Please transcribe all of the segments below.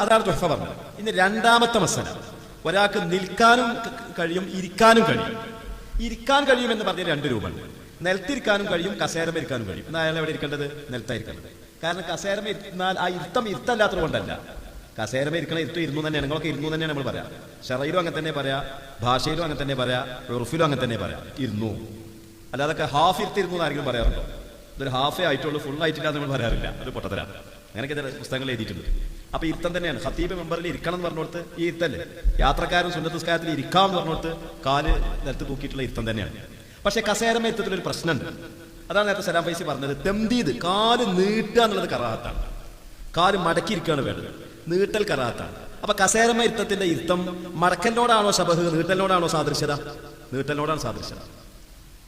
അതാണ് തുഹഫ പറഞ്ഞത്. ഇനി രണ്ടാമത്തെ മസല. ഒരാൾക്ക് നിൽക്കാനും കഴിയും ഇരിക്കാനും കഴിയും. ഇരിക്കാൻ കഴിയും എന്ന് പറഞ്ഞ രണ്ട് രൂപമുണ്ട്. നിലത്തിരിക്കാനും കഴിയും കസേരമ ഇരിക്കാനും കഴിയും. എന്നാൽ അയാൾ എവിടെ ഇരിക്കേണ്ടത്? നിലത്തായിരിക്കേണ്ടത്. കാരണം കസേരമ ഇരുന്നാൽ ആ ഇരുത്തം ഇരുത്തല്ലാത്തത് കൊണ്ടല്ല. കസേരമ ഇരിക്കണ ഇരുത്തം ഇരുന്നു തന്നെയാണ്. നിങ്ങളൊക്കെ ഇരുന്നു തന്നെയാണ് നമ്മൾ പറയാം. ഷറയിലും അങ്ങനെ തന്നെ പറയാം. ഭാഷയിലും അങ്ങനെ തന്നെ പറയാം. ഉറുഫിലും അങ്ങനെ തന്നെ പറയാം. ഇരുന്നു. അല്ലാതെ ഹാഫ് ഇരുത്തിരുന്നു എന്ന് ആരെങ്കിലും പറയാറുണ്ടോ? ഇതൊരു ഹാഫേ ആയിട്ടുള്ളൂ ഫുൾ ആയിട്ടില്ല നമ്മൾ പറയാറില്ല. അത് പൊട്ടത്തരാണ് അങ്ങനെയൊക്കെ പുസ്തകങ്ങൾ എഴുതിയിട്ടുണ്ട്. അപ്പൊ ഇരുത്തം തന്നെയാണ്. ഹത്തീബ് മെമ്പറിൽ ഇരിക്കണം എന്ന് പറഞ്ഞോടത്ത് ഈ ഇരുത്തല്ലേ യാത്രക്കാരൻ സുന്നത്തസ്കാരത്തിൽ ഇരിക്കാം എന്ന് പറഞ്ഞോടത്ത് കാൽ നിലത്ത് തൂക്കിയിട്ടുള്ള ഇരുത്തം തന്നെയാണ്. പക്ഷെ കസേരമ ഇത്തത്തിൽ ഒരു പ്രശ്നമുണ്ട്. അതാണ് നേരത്തെ സലാം ഫൈസി പറഞ്ഞത്. തെന്തീത് കാൽ നീട്ടുക എന്നുള്ളത് കറാത്താണ് കാൽ മടക്കി മടക്കിയിരിക്കുകയാണ് വേണ്ടത്. നീട്ടൽ കറാത്താണ് അപ്പൊ കസേരമ ഇരുത്തത്തിന്റെ ഇരുത്തം മടക്കലിനോടാണോ ശബഹ്? നീട്ടലിനോടാണോ സാദൃശ്യത? നീട്ടലിനോടാണ് സാദൃശ്യത.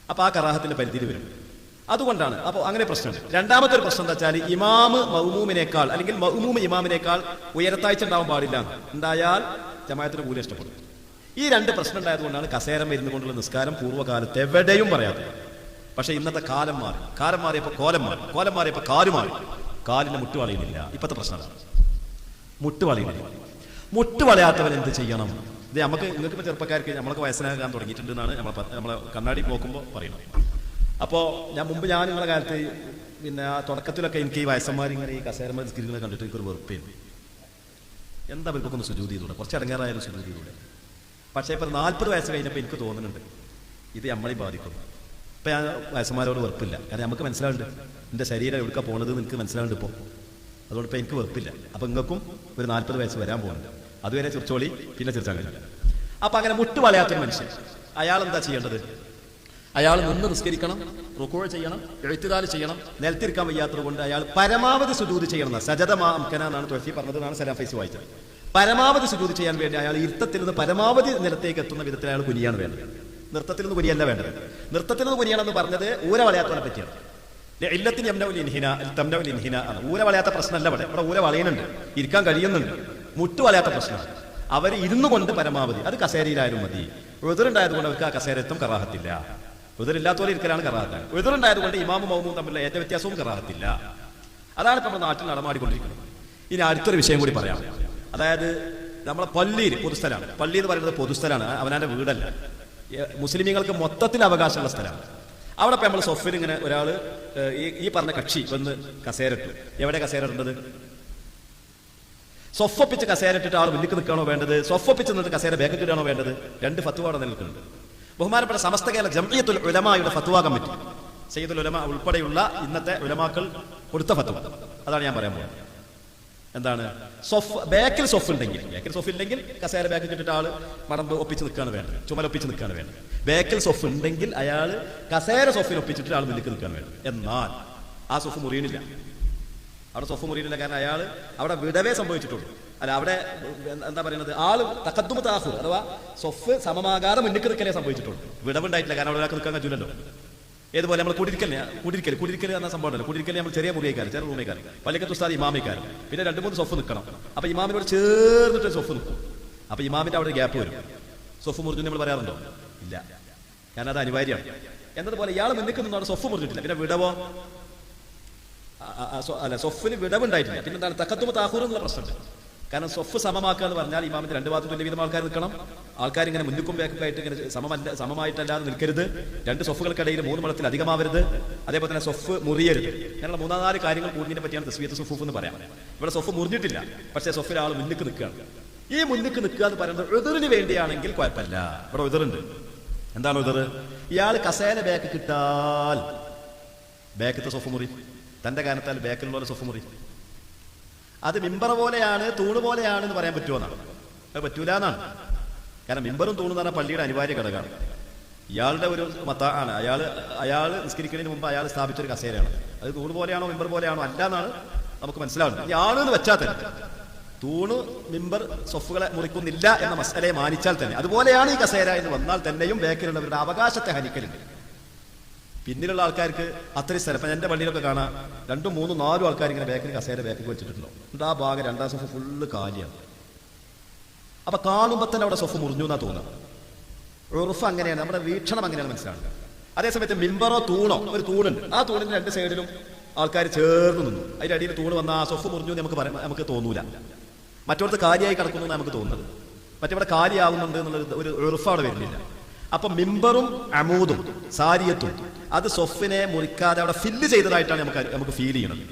അപ്പൊ ആ കറാഹത്തിന്റെ പരിധിയിൽ വരും. അതുകൊണ്ടാണ്. അപ്പോൾ അങ്ങനെ പ്രശ്നം. രണ്ടാമത്തെ ഒരു പ്രശ്നം എന്താ വെച്ചാൽ ഇമാമ് മൗമൂമിനേക്കാൾ അല്ലെങ്കിൽ മൗമൂമ് ഇമാമിനേക്കാൾ ഉയരത്താഴ്ച ഉണ്ടാവാൻ പാടില്ല. ഉണ്ടായാൽ ജമായത്തിന് കൂലി ഇഷ്ടപ്പെടും. ഈ രണ്ട് പ്രശ്നം ഉണ്ടായതുകൊണ്ടാണ് കസേരം ഇരുന്നു കൊണ്ടുള്ള നിസ്കാരം പൂർവകാലത്ത് എവിടെയും പറയാത്തത്. പക്ഷെ ഇന്നത്തെ കാലം മാറി. കാലം മാറിയപ്പോൾ കോലം മാറി. കോലം മാറിയപ്പോൾ കാൽ മാറി. കാലിന് മുട്ടുവളയുന്നില്ല ഇപ്പോഴത്തെ പ്രശ്നമാണ് മുട്ടുവളയുന്നില്ല മുട്ടുവളയാത്തവൻ എന്ത് ചെയ്യണം? ഇത് നമുക്ക് നിങ്ങൾക്ക് ചെറുപ്പക്കാർക്ക് നമ്മളൊക്കെ വയസ്സനാകാൻ തുടങ്ങിയിട്ടുണ്ട് എന്നാണ് നമ്മളെ നമ്മളെ കണ്ണാടി നോക്കുമ്പോൾ പറയുന്നത്. അപ്പോൾ ഞാൻ മുമ്പ് ഞാൻ നിങ്ങളുടെ കാലത്ത് പിന്നെ തുടക്കത്തിലൊക്കെ എനിക്ക് ഈ വയസ്സന്മാർ ഇങ്ങനെ ഈ കസേരമ സ്ക്രീനുകളെ കണ്ടിട്ട് എനിക്കൊരു വെറുപ്പേന്. എന്താ ഇവർക്കൊക്കെ ഒന്ന് സുജൂതി ചെയ്തൂടെ? കുറച്ച് ഇടങ്ങാറായാലും സുജൂതി ചെയ്തൂടെ? പക്ഷേ ഇപ്പോൾ നാൽപ്പത് വയസ്സ് കഴിഞ്ഞപ്പോൾ എനിക്ക് തോന്നുന്നുണ്ട് ഇത് നമ്മളെ ബാധിക്കും ഇപ്പം ഞാൻ വയസ്സന്മാരോട് വെറുപ്പില്ല. കാരണം നമുക്ക് മനസ്സിലാവുന്നുണ്ട് എന്റെ ശരീരം എവിടുക്ക പോണത് എനിക്ക് മനസ്സിലാവുന്നുണ്ട് ഇപ്പോൾ അതുകൊണ്ട് ഇപ്പം എനിക്ക് വെറുപ്പില്ല. അപ്പോൾ നിങ്ങൾക്കും ഒരു നാൽപ്പത് വയസ്സ് വരാൻ പോകുന്നുണ്ട് അതുവരെ ചിർച്ചോളി പിന്നെ കഴിയില്ല അപ്പൊ അങ്ങനെ മുട്ടുവളയാത്തൊരു മനുഷ്യൻ അയാൾ എന്താ ചെയ്യേണ്ടത്? അയാൾ നിന്ന് നിസ്കരിക്കണം റുക്കോഴ ചെയ്യണം എഴുത്തുകാൽ ചെയ്യണം നിലത്തിരിക്കാൻ വയ്യാത്തത് കൊണ്ട് അയാൾ പരമാവധി സുജൂതി ചെയ്യണം. സജതമാംകന എന്നാണ് തുഴച്ചി പറഞ്ഞത് എന്നാണ് സലാം ഫൈസ് വായിച്ചത്. പരമാവധി സുജൂതി ചെയ്യാൻ വേണ്ടി അയാൾ ഇരുത്തത്തിൽ നിന്ന് പരമാവധി നിലത്തേക്ക് എത്തുന്ന വിധത്തിൽ അയാൾ കുനിയാണ് വേണ്ടത്. നൃത്തത്തിൽ നിന്ന് കുനിയല്ല വേണ്ടത്. നൃത്തത്തിൽ നിന്ന് കുനിയാണെന്ന് പറഞ്ഞത് ഊര വളയാത്തവനെ പറ്റിയാണ് ഇല്ലത്തിന് യംനൗൽ ഇൻഹിന തംനൗൽ ഇൻഹിന ആണ്. ഊര വളയാത്ത പ്രശ്നമല്ല ഇവിടെ. ഇവിടെ ഊര വളയുന്നുണ്ട്. ഇരിക്കാൻ കഴിയുന്നുണ്ട്. മുട്ട് വളയാത്ത പ്രശ്നമാണ്. അവർ ഇരുന്നു കൊണ്ട് പരമാവധി അത് കസേരയിലായാലും മതി. എതിരുണ്ടായത് കൊണ്ട് അവർക്ക് ആ കസേരത്വം കറാഹത്തില്ല. എതിരില്ലാത്തവരെ ഇരിക്കലാണ് കറാഹത്താണ് എതിറുണ്ടായത് കൊണ്ട് ഇമാമും മൗമും തമ്മിലുള്ള ഏറ്റ വ്യത്യാസവും കറാഹത്തില്ല. അതാണ് നമ്മുടെ നാട്ടിൽ നടമാടിക്കൊണ്ടിരിക്കുന്നത്. ഇനി അടുത്തൊരു വിഷയം കൂടി പറയാം. അതായത് നമ്മളെ പള്ളിയിൽ പൊതുസ്ഥലമാണ്. പള്ളി എന്ന് പറയുന്നത് പൊതുസ്ഥലമാണ് അവനാന്റെ വീടല്ല. മുസ്ലിമീങ്ങൾക്ക് മൊത്തത്തിൽ അവകാശമുള്ള സ്ഥലമാണ്. അവിടെ ഇപ്പൊ നമ്മൾ സൊഫിൽ ഇങ്ങനെ ഒരാൾ ഈ പറഞ്ഞ കക്ഷി വന്ന് കസേരട്ടു എവിടെ കസേരട്ടേണ്ടത് സൊഫപ്പിച്ച് കസേരട്ടിട്ട് ആൾ മുന്നിക്ക് നിൽക്കണോ വേണ്ടത്? സൊഫപ്പിച്ച് നിന്നിട്ട് കസേര ബാക്കിൽ വേണ്ടത്? രണ്ട് ഫത്വാടെ നിൽക്കുന്നുണ്ട്. ബഹുമാനപ്പെട്ട സമസ്ത കേരള ജംഇയത്തുൽ ഉലമായുടെ ഫത്വ കമ്മിറ്റി സയ്യിദുൽ ഉലമ ഉൾപ്പെടെയുള്ള ഇന്നത്തെ ഉലമാക്കൾ കൊടുത്ത ഫത്വ. അതാണ് ഞാൻ പറയാൻ പോകുന്നത്. എന്താണ്? സൊഫ് ബാക്കിൽ സൊഫ് ഉണ്ടെങ്കിൽ ബാക്കിൽ സൊഫ് ഇല്ലെങ്കിൽ കസേര ബാക്കിൽ കിട്ടിട്ട് ആൾ മടമ്പ് ഒപ്പിച്ച് നിൽക്കുകയാണ് വേണ്ടത്. ചുമലൊപ്പിച്ച് നിൽക്കുകയാണ് വേണ്ടത്. ബാക്കിൽ സൊഫ് ഉണ്ടെങ്കിൽ അയാൾ കസേര സൊഫിൽ ഒപ്പിച്ചിട്ട് ആൾ മുന്നിൽ നിൽക്കാൻ വേണ്ടത്. എന്നാൽ ആ സൊഫ് മുറിയണില്ല അവിടെ സൊഫ് മുറിയണില്ല കാരണം അയാൾ അവിടെ വിടവേ സംഭവിച്ചിട്ടുള്ളൂ. അല്ല അവിടെ എന്താ പറയുന്നത്? ആൾ തക്കത്തുമ താഹു അഥവാ സൊഫ് സമമാകാതെ മുന്നിൽ നിൽക്കലേ സംഭവിച്ചിട്ടുള്ളൂ. വിടവുണ്ടായിട്ടില്ല കാരണം അവിടെ ഒരാൾക്ക് നിൽക്കാൻ കഴിയില്ലല്ലോ ഏതുപോലെ നമ്മൾ കുടിരിക്കൽ കുടിരിക്കൽ കുടിരിക്കൽ എന്ന സംഭവം ഉണ്ടല്ലോ. കുടിരിക്കൽ നമ്മൾ ചെറിയ മുറിയേക്കാരൻ ചെറിയ റൂമേക്കാരൻ പള്ളിക്കത്ത് ഉസ്താദ് ഇമാമിക്കാർ പിന്നെ രണ്ട് മൂന്ന് സൊഫ് നിൽക്കണം. അപ്പൊ ഇമാമിനോട് ചേർന്നിട്ട് സൊഫ് നിൽക്കും. അപ്പൊ ഇമാമിന്റെ അവിടെ ഗ്യാപ്പ് വരും. സൊഫ് മുറിഞ്ഞു നമ്മൾ പറയാറുണ്ടോ? ഇല്ല. കാരണം അത് അനിവാര്യമാണ്. എന്നതുപോലെ ഇയാൾ മുന്നിൽ നിന്നോട് സൊഫ് മുറിഞ്ഞിട്ടില്ല. പിന്നെ വിടവോ? അല്ല സൊഫിന് വിടവുണ്ടായിട്ടില്ല. പിന്നെന്താണ് എന്താണ്? തക്കത്തുമ താഹൂർ എന്നുള്ള പ്രശ്നമുണ്ട്. കാരണം സ്വഫ് സമമാക്കുക എന്ന് പറഞ്ഞാൽ ഇമാമിന്റെ രണ്ട് ഭാഗത്തും തുല്യ വീതം ആൾക്കാർ നിൽക്കണം. ആൾക്കാർ ഇങ്ങനെ മുന്നിക്കും ബാക്കും ആയിട്ട് ഇങ്ങനെ സമമല്ല സമമായിട്ടല്ലാതെ നിൽക്കരുത്. രണ്ട് സ്വഫുകൾക്കിടയിൽ മൂന്ന് മതത്തിൽ അധികമാവരുത്. അതേപോലെ തന്നെ സ്വഫ് മുറിയരുത്. അങ്ങനെയുള്ള മൂന്നാൽ കാര്യങ്ങൾ കൂടുന്നതിനെ പറ്റിയാണ് തസ്വീത്ത് സുഫൂഫ് എന്ന് പറയാം. ഇവിടെ സ്വഫ് മുറിഞ്ഞിട്ടില്ല. പക്ഷേ സ്വഫിൽ ആൾ മുന്നിക്ക് നിൽക്കുകയാണ്. ഈ മുന്നിക്ക് നിൽക്കുക എന്ന് പറയുന്നത് എതിറിന് വേണ്ടിയാണെങ്കിൽ കുഴപ്പമില്ല. ഇവിടെ എതിറുണ്ട് എന്താണ് എതിർ ഇയാൾ കസേല ബാക്ക് കിട്ടാൽ ബാക്കത്തെ സ്വഫ് മുറി തന്റെ കാരണത്താൽ ബാക്കിലുള്ള സ്വഫ് മുറി. അത് മിമ്പർ പോലെയാണ് തൂണ് പോലെയാണ് എന്ന് പറയാൻ പറ്റുമോ എന്നാണ്. അത് പറ്റൂല എന്നാണ്. കാരണം മിമ്പറും തൂണും എന്ന് പറഞ്ഞാൽ പള്ളിയുടെ അനിവാര്യ ഘടകമാണ്. ഇയാളുടെ ഒരു മത്ത ആണ്. അയാൾ അയാൾ നിസ്കരിക്കുന്നതിന് മുമ്പ് അയാൾ സ്ഥാപിച്ച ഒരു കസേരയാണ്. അത് തൂണ് പോലെയാണോ മിമ്പർ പോലെയാണോ അല്ല എന്നാണ് നമുക്ക് മനസ്സിലാവുന്നത്. ഇയാൾ എന്ന് വെച്ചാൽ തന്നെ തൂണ് മിമ്പർ സൊഫുകളെ മുറിക്കുന്നില്ല എന്ന മസലയെ മാനിച്ചാൽ തന്നെ. അതുപോലെയാണ് ഈ കസേര എന്ന് വന്നാൽ തന്നെയും ബേക്കിലുള്ളവരുടെ അവകാശത്തെ ഹനിക്കലുണ്ട് പിന്നിലുള്ള ആൾക്കാർക്ക് അത്രയും സ്ഥലം. ഇപ്പം എന്റെ പള്ളിയിലൊക്കെ കാണാം രണ്ടും മൂന്നും നാലും ആൾക്കാർ ഇങ്ങനെ ബാക്കിൽ കസേര ബാക്കിൽ വെച്ചിട്ടുണ്ടോ. എന്നിട്ട് ആ ഭാഗം രണ്ടാം സൊഫ് ഫുള്ള് കാലിയാണ്. അപ്പം കാണുമ്പോൾ തന്നെ അവിടെ സൊഫ് മുറിഞ്ഞു എന്നാ തോന്നുക ഉറുഫ് അങ്ങനെയാണ് നമ്മുടെ വീക്ഷണം അങ്ങനെയാണ് മനസ്സിലാവുക അതേസമയത്ത് മിമ്പറോ തൂണോ ഒരു തൂണുണ്ട്. ആ തൂണിന്റെ രണ്ട് സൈഡിലും ആൾക്കാർ ചേർന്ന് നിന്നു. അതിന്റെ അടിയിൽ തൂണ് വന്ന ആ സൊഫ് മുറിഞ്ഞു നമുക്ക് പറയാം നമുക്ക് തോന്നൂല. മറ്റോടത്ത് കാര്യമായി കിടക്കുന്നു നമുക്ക് തോന്നുന്നത്. മറ്റവിടെ കാര്യമാവുന്നുണ്ട് എന്നുള്ളൊരു ഒരു ഉറുഫ് അവിടെ വരുന്നില്ല. അപ്പൊ മിമ്പറും അമൂദും സാരിയത്തും അത് സൊഫിനെ മുറിക്കാതെ അവിടെ ഫില്ല് ചെയ്തതായിട്ടാണ് നമുക്ക് നമുക്ക് ഫീൽ ചെയ്യുന്നത്.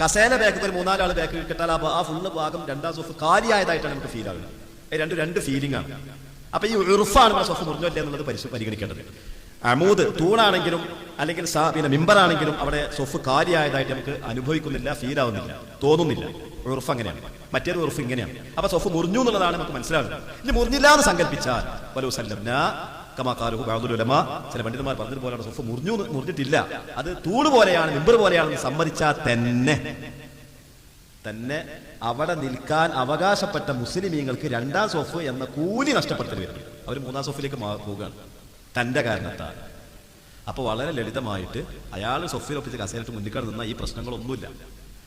കസേല ബാക്കിൽ ഒരു മൂന്നാലാൾ ബേക്കിൽ കിട്ടാൽ ആ ഫുള്ള് ഭാഗം രണ്ടാം സൊഫ് കാലിയായതായിട്ടാണ് നമുക്ക് ഫീൽ ആവുന്നത്. ഇത് രണ്ട് രണ്ട് ഫീലിംഗ് ആണ്. അപ്പൊ ഈ ഉറുഫാണ് ആ സൊഫ് മുറിഞ്ഞല്ല എന്നുള്ളത് പരിഗണിക്കേണ്ടത്. അമൂദ് തൂണാണെങ്കിലും അല്ലെങ്കിൽ പിന്നെ മിമ്പറാണെങ്കിലും അവിടെ സൊഫ് കാലിയായതായിട്ട് നമുക്ക് അനുഭവിക്കുന്നില്ല ഫീൽ ആവുന്നില്ല തോന്നുന്നില്ല. ഉറുഫ് അങ്ങനെയാണ്. മറ്റൊരു ഉറുഫ് ഇങ്ങനെയാണ്. അപ്പൊ സൊഫ് മുറിഞ്ഞു എന്നുള്ളതാണ് നമുക്ക് മനസ്സിലാകുന്നത് ഇനി മുറിഞ്ഞില്ല എന്ന് സങ്കല്പിച്ചാൽ ഉലമ. ചില പണ്ഡിതന്മാർ പറഞ്ഞതുപോലെയാണ് സുഫ് മുറിഞ്ഞു മുറിഞ്ഞിട്ടില്ല. അത് തൂണ് പോലെയാണ് മിമ്പർ പോലെയാണെന്ന് സമ്മതിച്ചാൽ തന്നെ. തന്നെ അവിടെ നിൽക്കാൻ അവകാശപ്പെട്ട മുസ്ലിമീങ്ങൾക്ക് രണ്ടാം സോഫ് എന്ന കൂലി നഷ്ടപ്പെടുത്തി വരുന്നു അവർ മൂന്നാം സോഫിലേക്ക് പോവുകയാണ്. തന്റെ കാരണത്താൽ. അപ്പൊ വളരെ ലളിതമായിട്ട് അയാൾ സൊഫിലൊപ്പിച്ച് കസേരട്ട് മുന്നിൽ നിന്ന ഈ പ്രശ്നങ്ങളൊന്നുമില്ല.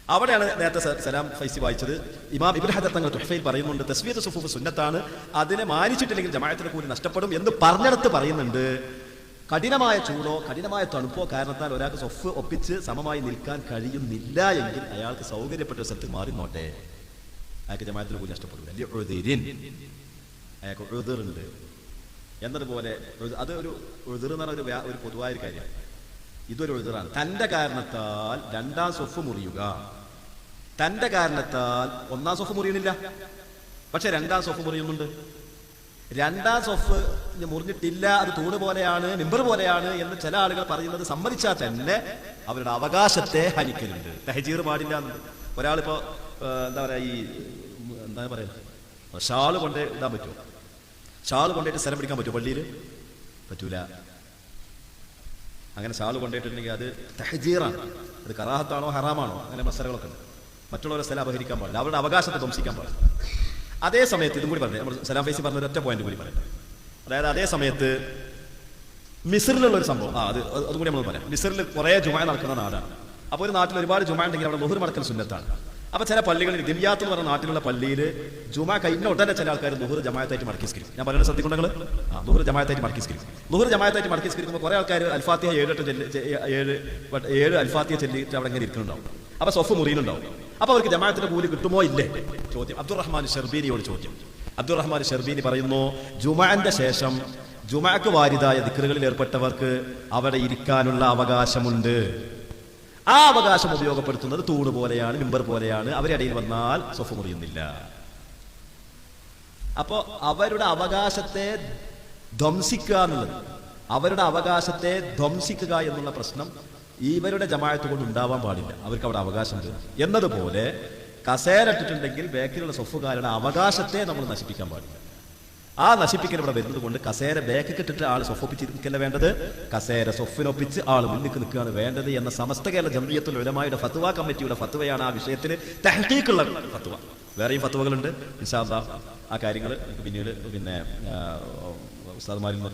അവിടെയാണ് നേരത്തെ സലാം ഫൈസി വായിച്ചത്. ഇമാം ഇബ്രാഹിം തങ്ങൾ തുഹഫയിൽ പറയുന്നുണ്ട് തസ്വീർ സുഫൂഫ് സുന്നത്താണ് അതിനെ മാനിച്ചിട്ടില്ലെങ്കിൽ ജമായത്തിന് കൂലി നഷ്ടപ്പെടും എന്ന് പറഞ്ഞെടുത്ത് പറയുന്നുണ്ട്. കഠിനമായ ചൂടോ കഠിനമായ തണുപ്പോ കാരണത്താൽ ഒരാൾക്ക് സൊഫ് ഒപ്പിച്ച് സമമായി നിൽക്കാൻ കഴിയുന്നില്ല എങ്കിൽ അയാൾക്ക് സൗകര്യപ്പെട്ട സ്ഥലത്ത് മാറി നോട്ടെ. അയാൾക്ക് ജമായത്തിന് കൂലി നഷ്ടപ്പെടും അയാൾക്ക് ഉഴുതിറുണ്ട്. എന്നതുപോലെ അത് ഒരു ഒരു ഒരു പൊതുവായ ഒരു കാര്യമാണ്. ഇതൊരു ഉഴുതിറാണ് തന്റെ കാരണത്താൽ രണ്ടാം സൊഫ് മുറിയുക. തന്റെ കാരണത്താൽ ഒന്നാം സൊഫ് മുറിയണില്ല. പക്ഷെ രണ്ടാം സൊഫ് മുറിയുന്നുണ്ട്. രണ്ടാം ഇനി മുറിഞ്ഞിട്ടില്ല അത് തൂണ് പോലെയാണ് മിമ്പർ പോലെയാണ് എന്ന് ചില ആളുകൾ പറയുന്നത് സമ്മതിച്ചാൽ തന്നെ അവരുടെ അവകാശത്തെ ഹനിക്കലുണ്ട്. തഹജീർ പാടില്ല ഒരാളിപ്പോ എന്താ പറയാ ഈ എന്താ പറയാ ഷാൾ കൊണ്ട് ഇടാൻ പറ്റുമോ? ഷാൾ കൊണ്ടിട്ട് സ്ഥലം പിടിക്കാൻ പറ്റുമോ പള്ളിയിൽ? പറ്റൂല. അങ്ങനെ ഷാൾ കൊണ്ടിട്ടുണ്ടെങ്കിൽ അത് തഹജീറാണ്. അത് കറാഹത്താണോ ഹറാമാണോ? അങ്ങനെ മസലകളൊക്കെ ഉണ്ട്. മറ്റുള്ളവരെ സ്ഥലം അപഹരിക്കാൻ പാടില്ല. അവരുടെ അവകാശത്തെ ധ്വംസിക്കാൻ പാടില്ല. അതേ സമയത്ത് ഇതും കൂടി പറഞ്ഞു. നമ്മൾ സലാം ഫൈസി പറഞ്ഞ ഒറ്റ പോയിന്റ് കൂടി പറയാം അതായത് അതേ സമയത്ത് മിസറിലുള്ള ഒരു സംഭവം. ആ അത് അത് അതുകൂടി നമ്മൾ പറയാം. മിസറിൽ കുറേ ജുമായ നടക്കുന്ന നാടാണ്. അപ്പോൾ ഒരു നാട്ടിൽ ഒരുപാട് ജുമായ ഉണ്ടെങ്കിൽ അവിടെ ബഹുർ മടക്കൽ സുന്നത്താണ്. അപ്പൊ ചില പള്ളികളിൽ ദിവ്യാത്ത് എന്ന് പറഞ്ഞ നാട്ടിലുള്ള പള്ളിയിൽ ജുമ കഴിഞ്ഞ ഉടനെ ചില ആൾക്കാർ നുഹുർ ജമായത്തായിട്ട് മടക്കിസ്കരിക്കും. ഞാൻ പറയുന്നത് ശ്രദ്ധിക്കുണ്ടെങ്കിൽ ആ നുഹുർ ജമായത്തായിട്ട് മടക്കിസ്കരിക്കും. നുഹുർ ജമായത്തായിട്ട് മടക്കിസ്കരിക്കുമ്പോൾ കുറെ ആൾക്കാർ അൽഫാത്തിയ ഏഴെട്ട് ചെല്ലി ഏഴ് ഏഴ് അൽഫാത്തിയ ചെല്ലിയിട്ട് അവിടെ ഇങ്ങനെ ഇരിക്കുന്നുണ്ടാവും. അപ്പൊ സൊഫ് മുറിയിലുണ്ടാവും. അപ്പൊ അവർക്ക് ജമാഅത്തിന്റെ കൂലി കിട്ടുമോ ഇല്ലേ? ചോദ്യം. അബ്ദുറഹ്മാൻ ഷെർബീനിയോട് ചോദ്യം. അബ്ദുറഹ്മാൻ ഷെർബീനി പറയുന്നു ജുമാന്റെ ശേഷം ജുമാക്ക് വാരിതായ ദിക്കറുകളിൽ ഏർപ്പെട്ടവർക്ക് അവിടെ ഇരിക്കാനുള്ള അവകാശമുണ്ട്. ആ അവകാശം ഉപയോഗപ്പെടുത്തുന്നത് തൂണ് പോലെയാണ് മിമ്പർ പോലെയാണ്. അവരിടയിൽ വന്നാൽ സ്വഫ് മുറിയുന്നില്ല. അപ്പോ അവരുടെ അവകാശത്തെ ധ്വംസിക്കുക എന്നുള്ളത് അവരുടെ അവകാശത്തെ ധ്വംസിക്കുക എന്നുള്ള പ്രശ്നം ഇവരുടെ ജമായത്ത് കൊണ്ട് ഉണ്ടാവാൻ പാടില്ല. അവർക്ക് അവിടെ അവകാശമുണ്ട് എന്നതുപോലെ കസേരട്ടിട്ടുണ്ടെങ്കിൽ ബേക്കിലുള്ള സ്വഫുകാരുടെ അവകാശത്തെ നമ്മൾ നശിപ്പിക്കാൻ പാടില്ല. ആ നശിപ്പിക്കൽ ഇവിടെ വരുന്നത് കൊണ്ട് കസേര ബാക്ക് കെട്ടിട്ട് ആൾ സൊഫൊപ്പിച്ച് നിൽക്കല്ല വേണ്ടത്? കസേര സൊഫിനൊപ്പിച്ച് ആൾ മുന്നിൽ നിൽക്കുകയാണ് വേണ്ടത് എന്ന സമസ്ത കേരള ജംഇയ്യത്തുൽ ഉലമായുടെ ഫത്വ കമ്മിറ്റിയുടെ ഫത്വയാണ് ആ വിഷയത്തിൽ തഹ്ഖീഖുള്ള ഫത്വ. വേറെയും ഫത്വകളുണ്ട്. അല്ലാഹ് ആ കാര്യങ്ങൾ പിന്നീട് പിന്നെ ഉസ്താദ്മാരിൽ നിന്നൊക്കെ